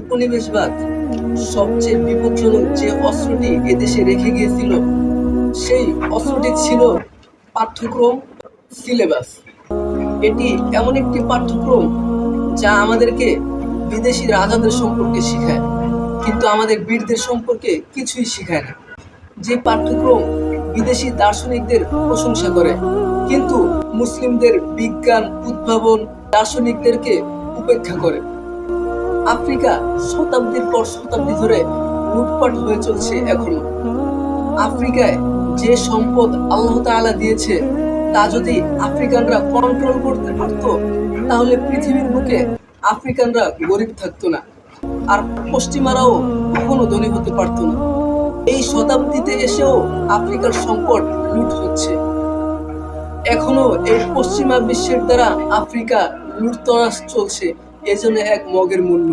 উপনিবেশবাদ সবচেয়ে বিপজ্জনক যে অস্ত্রটি এদেশে রেখে গিয়েছিল, সেই অস্ত্রটি ছিল পাঠ্যক্রম সিলেবাস। এটি এমন একটি পাঠ্যক্রম যা আমাদেরকে বিদেশি রাজাদের সম্পর্কে শেখায়, কিন্তু আমাদের বীরদের সম্পর্কে কিছুই শেখায় না। যে পাঠ্যক্রম বিদেশি দার্শনিকদের প্রশংসা করে, কিন্তু মুসলিমদের বিজ্ঞান, উদ্ভাবন, দার্শনিকদেরকে উপেক্ষা করে। আফ্রিকা শতাব্দীর পর শতাব্দী ধরে লুটপাট হয়ে চলছে এখনও। আফ্রিকায় যে সম্পদ আল্লাহ তাআলা দিয়েছে, তা যদি আফ্রিকানরা কন্ট্রোল করতে পারত, তাহলে পৃথিবীর বুকে আফ্রিকানরা গরিব থাকতো না। আর পশ্চিমারাও কখনো ধনী হতে পারতো না। এই শতাব্দীতে এসেও আফ্রিকার সংকট লুট হচ্ছে। এখনও এই পশ্চিমা বিশ্বের দ্বারা আফ্রিকা লুটতরাস চলছে। এজন্য এক মগের মূল্য।